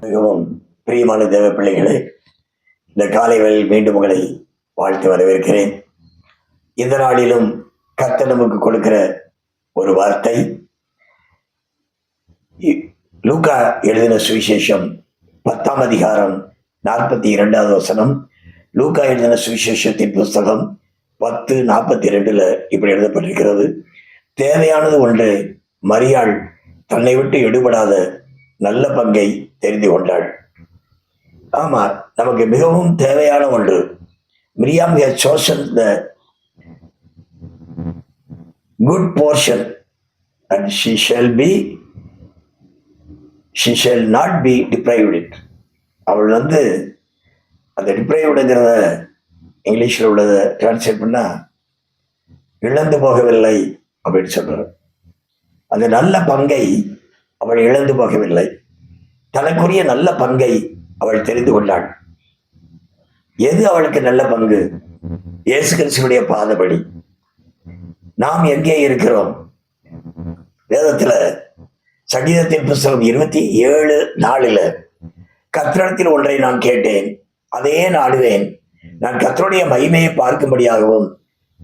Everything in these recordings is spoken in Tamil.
மிகவும் பிரியமான தேவ பிள்ளைகளே இந்த காலை வேளையில் மீண்டும் உங்களை வாழ்த்து வரவேற்கிறேன். இந்த நாளிலும் கத்த நமக்கு கொடுக்கிற ஒரு வார்த்தை. இ- எழுதின சுவிசேஷம் பத்தாம் அதிகாரம் நாற்பத்தி இரண்டாவது வசனம். லூகா எழுதின சுவிசேஷத்தின் புஸ்தகம் பத்து நாற்பத்தி ரெண்டுல இப்படி எழுதப்பட்டிருக்கிறது. தேவையானது ஒன்று மரியாள் தன்னை விட்டு எடுபடாத நல்ல பங்கை தெரிந்து கொண்டாள். ஆமா நமக்கு மிகவும் தேவையான ஒன்று. Miriam a chosen the good portion. And she shall be she shall not be deprived. It அவள் வந்து அந்த டிப்ரைவ்டுங்கிறத இங்கிலீஷில் உள்ளதை டிரான்ஸ்லேட் பண்ணா இழந்து போகவில்லை அப்படின்னு சொல்கிறார் அந்த நல்ல பங்கை அவள் இழந்து போகவில்லை. தனக்குரிய நல்ல பங்கை அவள் தெரிந்து கொண்டாள். எது அவளுக்கு நல்ல பங்கு? இயேசு கிறிஸ்துடைய பாதபடி. நாம் எங்கே இருக்கிறோம்? வேதத்துல சங்கீதத்தின் புஸ்தகம் இருபத்தி ஏழு நாளில் கத்திரத்தில் ஒன்றை நான் கேட்டேன் அதையே நாடுவேன். நான் கத்தருடைய மகிமையை பார்க்கும்படியாகவும்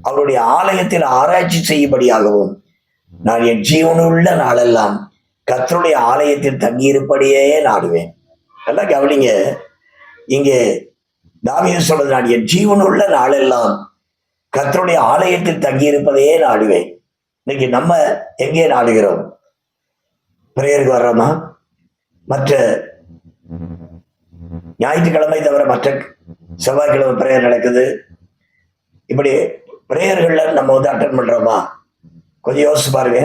அவருடைய ஆலயத்தில் ஆராய்ச்சி செய்யும்படியாகவும் நான் என் ஜீவனுள்ள நாளெல்லாம் கத்தருடைய ஆலயத்தில் தங்கியிருப்படியே நாடுவேன். நல்லா கவனிங்க. இங்கே தாவீது சொல்றது நான் என் ஜீவனுள்ள நாளெல்லாம் கத்தருடைய ஆலயத்தில் தங்கியிருப்பதையே நாடுவேன். இன்னைக்கு நம்ம எங்கே நாடுகிறோம்? பிரேயருக்கு வர்றோமா? மற்ற ஞாயிற்றுக்கிழமை தவிர மற்ற செவ்வாய்க்கிழமை பிரேயர் நடக்குது. இப்படி பிரேயர்கள்ல நம்ம வந்து அட்டன் பண்றோமா? கொஞ்சம் யோசிச்சு பாருங்க.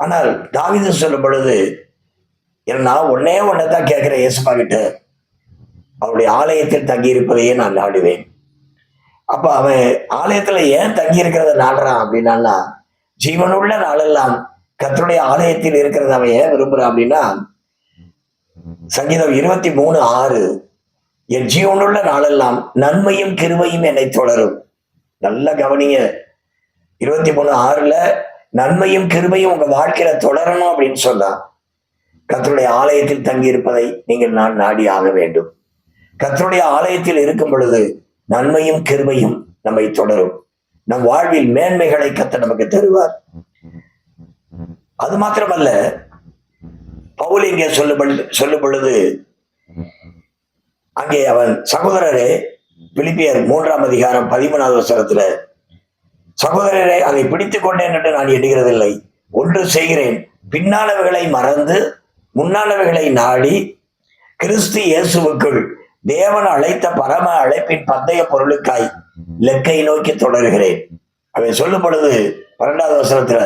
ஆனால் தாவித சொல்லும் பொழுது ஏன்னா நான் ஒன்னே ஒன்றை தான் கேட்குற இயேசுப்பா கிட்ட. அவருடைய ஆலயத்தில் தங்கி இருப்பதையே நான் நாடுவேன். அப்போ அவன் ஆலயத்தில் ஏன் தங்கி இருக்கிறத நாடுறான் அப்படின்னா ஜீவனுள்ள நாளெல்லாம் கத்தருடைய ஆலயத்தில் இருக்கிறத அவன் ஏன் விரும்புகிறான் அப்படின்னா சங்கீதம் இருபத்தி மூணு ஆறு என் ஜீவனுள்ள நாளெல்லாம் நன்மையும் கிருமையும் என்னை தொடரும். நல்ல கவனிங்க. இருபத்தி மூணு ஆறுல நன்மையும் கிருமையும் உங்க வாழ்க்கையில தொடரணும் அப்படின்னு சொன்னா கத்தருடைய ஆலயத்தில் தங்கி இருப்பதை நீங்கள் நான் நாடி ஆக வேண்டும். கத்தருடைய ஆலயத்தில் இருக்கும் பொழுது நன்மையும் கிருமையும் நம்மை தொடரும். நம் வாழ்வில் மேன்மைகளை கத்த நமக்கு தருவார். அது மாத்திரமல்ல பவுல் இங்கே சொல்லும் சொல்லும் பொழுது அங்கே அவன் சகோதரரே பிலிப்பியர் மூன்றாம் அதிகாரம் பதிமூணாவது வசனத்துல சகோதரரை அதை பிடித்து கொண்டேன் என்று நான் எண்ணுகிறதில்லை. ஒன்று செய்கிறேன். பின்னானவைகளை மறந்து முன்னானவைகளை நாடி கிறிஸ்து இயேசுவுக்குள் தேவன் அழைத்த பரம அழைப்பின் பந்தய பொருளுக்காய் லெக்கை நோக்கி தொடர்கிறேன். அவை சொல்லும் பொழுது பன்னெண்டாவது வசனத்துல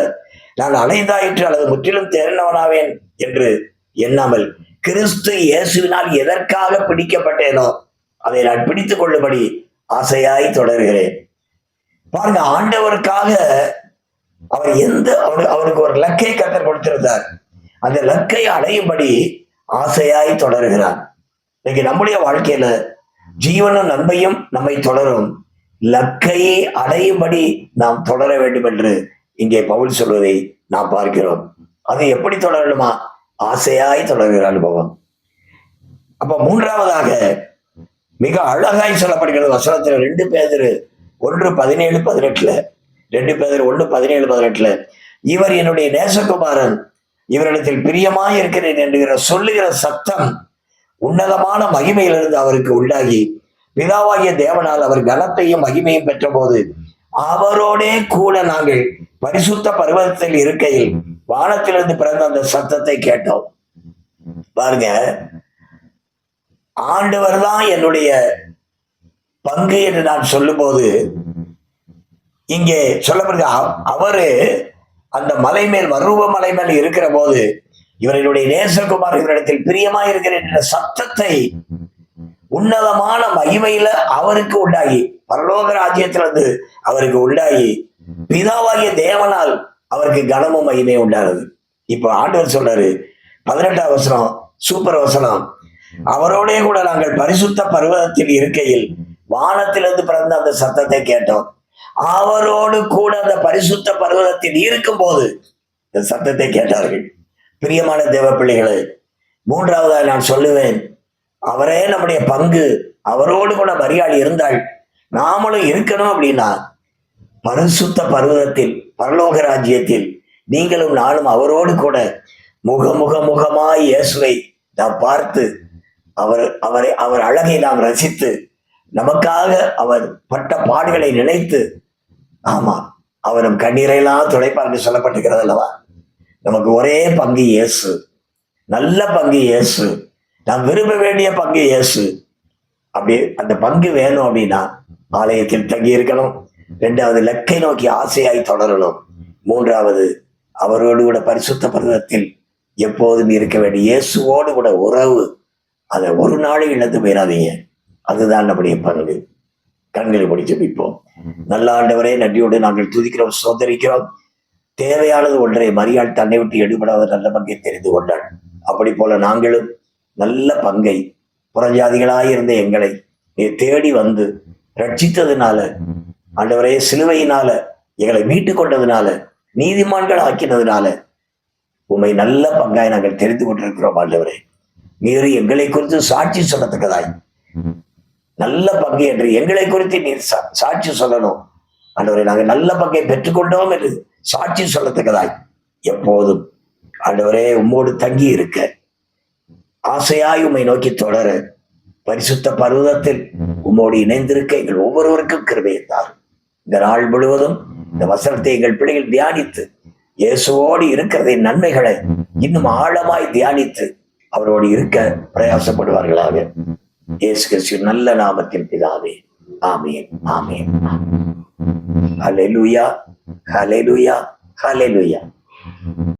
நான் அலைந்தாயிற்று அல்லது முற்றிலும் தேர்ந்தவனாவேன் என்று எண்ணாமல் கிறிஸ்து இயேசுவினால் எதற்காக பிடிக்கப்பட்டேனோ அதை நான் பிடித்துக் கொள்ளும்படி ஆசையாய் தொடர்கிறேன். பாருங்க ஆண்டவருக்காக அவர் எந்த அவனுக்கு அவருக்கு ஒரு லக்கை கத்தர் கொடுத்திருந்தார். அந்த லக்கை அடையும்படி ஆசையாய் தொடர்கிறார். இன்னைக்கு நம்முடைய வாழ்க்கையில ஜீவனும் நன்மையும் நம்மை தொடரும். லக்கையை அடையும்படி நாம் தொடர வேண்டும் என்று இங்கே பவுல் சொல்வதை நாம் பார்க்கிறோம். அது எப்படி தொடரணுமா? ஆசையாய் தொடர்கிற அனுபவம். அப்ப மூன்றாவதாக மிக அழகாய் சொல்லப்படுகிறது வசனத்தில் ரெண்டு பேர் ஒன்று பதினேழு பதினெட்டுல ரெண்டு பேர் ஒன்று பதினேழு பதினெட்டுல இவர் என்னுடைய நேசகுமாரன். இவரிடத்தில் பிரியமாய் இருக்கிறேன் என்கிற சொல்லுகிற சத்தம் உன்னதமான மகிமையிலிருந்து அவருக்கு உண்டாகி பிதாவாகிய தேவனால் அவர் கனத்தையும் மகிமையும் பெற்ற போது அவரோடே கூட நாங்கள் பரிசுத்த பருவத்தில் இருக்கையில் வானத்திலிருந்து பிறந்த அந்த சத்தத்தை கேட்டோம். பாருங்க ஆண்டவர் தான் என்னுடைய பங்கு என்று நான் சொல்லும்போது இங்கே சொல்லப்படுது அவரு அந்த மலை மேல் வருவ மலை மேல் இருக்கிற போது இவர்களுடைய நேசகுமார் இவரிடத்தில் பிரியமா இருக்கிறேன் என்ற சத்தத்தை உன்னதமான மகிமையில அவருக்கு உண்டாகி பரலோக ராஜ்யத்திலிருந்து அவருக்கு உண்டாகி பிதாவாகிய தேவனால் அவருக்கு கனமும் மகிமையும் உண்டானது. இப்போ ஆண்டவர் சொல்றாரு பதினெட்டாம் வசனம் சூப்பர் வசனம். அவரோடே கூட நாங்கள் பரிசுத்த பர்வதத்தில் இருக்கையில் வானத்திலிருந்து பிறந்த அந்த சத்தத்தை கேட்டோம். அவரோடு கூட அந்த பரிசுத்த பர்வதத்தில் இருக்கும்போது இந்த சத்தத்தை கேட்டார்கள். பிரியமான தேவ பிள்ளைகளே மூன்றாவதாக நான் சொல்லுவேன். அவரே நம்முடைய பங்கு. அவரோடு கூட மரியாதை இருந்தால் நாமளும் இருக்கணும் அப்படின்னா பரிசுத்த பர்வதத்தில் பரலோக ராஜ்யத்தில் நீங்களும் நானும் அவரோடு கூட முகமுக முகமாய் இயேசுவை நாம் பார்த்து அவர் அவரை அவர் அழகை நாம் ரசித்து நமக்காக அவர் பட்ட பாடுகளை நினைத்து ஆமா. அவரும் கண்ணீரையெல்லாம் துடைப்பார் என்று சொல்லப்பட்டிருக்கிறது அல்லவா? நமக்கு ஒரே பங்கு இயேசு. நல்ல பங்கு இயேசு. நாம் விரும்ப வேண்டிய பங்கு இயேசு. அப்படி அந்த பங்கு வேணும் அப்படின்னா ஆலயத்தில் தங்கி இருக்கணும். ரெண்டாவது லக்கை நோக்கி ஆசையாய் தொடரணும். மூன்றாவது அவரோடு கூட பரிசுத்த பருவத்தில் எப்போதும் இருக்க வேண்டிய இயேசுவோடு கூட உறவு. அதை ஒரு நாளை இழந்து போயிடாதீங்க. அதுதான் நம்முடைய பங்கு. கண்களை மூடி ஜெபிப்போம் நல்ல ஆண்டவரே நன்றியோடு நாங்கள் துதிக்கிறோம் சோதரிக்கிறோம். தேவையானது ஒன்றை மரியாள் தன்னை விட்டு எடுபடாத நல்ல பங்கை தெரிந்து கொண்டாள். அப்படி போல நாங்களும் நல்ல பங்கை புறஜாதிகளாய் இருந்த எங்களை நீ தேடி வந்து ரட்சித்ததுனால ஆண்டவரே சிலுவையினால எங்களை மீட்டு கொண்டதுனால நீதிமான்கள் ஆக்கினதுனால உண்மை நல்ல பங்காய் நாங்கள் தெரிந்து கொண்டிருக்கிறோம் ஆண்டவரே. நீர் எங்களை குறித்து சாட்சி சொல்லத்தக்கதாய். நல்ல பங்கு என்று எங்களை குறித்து நீர் சா- சாட்சி சொல்லணும். ஆண்டவரை நாங்கள் நல்ல பங்கை பெற்றுக்கொண்டோம் என்று சாட்சி சொல்லத்தக்கதாய். எப்போதும் ஆண்டவரே உம்மோடு தங்கி இருக்க. ஆசையாய் உம்மை நோக்கி தொடர. பரிசுத்த பருவதத்தில் உம்மோடு இணைந்திருக்க எங்கள் ஒவ்வொருவருக்கும் கிருபையை இந்த நாள் முழுவதும் இந்த வசனத்தை எங்கள் பிள்ளைகள் தியானித்து இயேசுவோடு இருக்கிறதின் நன்மைகளை இன்னும் ஆழமாய் தியானித்து அவரோடு இருக்க பிரயாசப்படுவார்களாக. இயேசு கிறிஸ்து நல்ல நாமத்தின் பிதாவே. ஆமீன் ஆமீன். ஹalleluya ஹalleluya ஹalleluya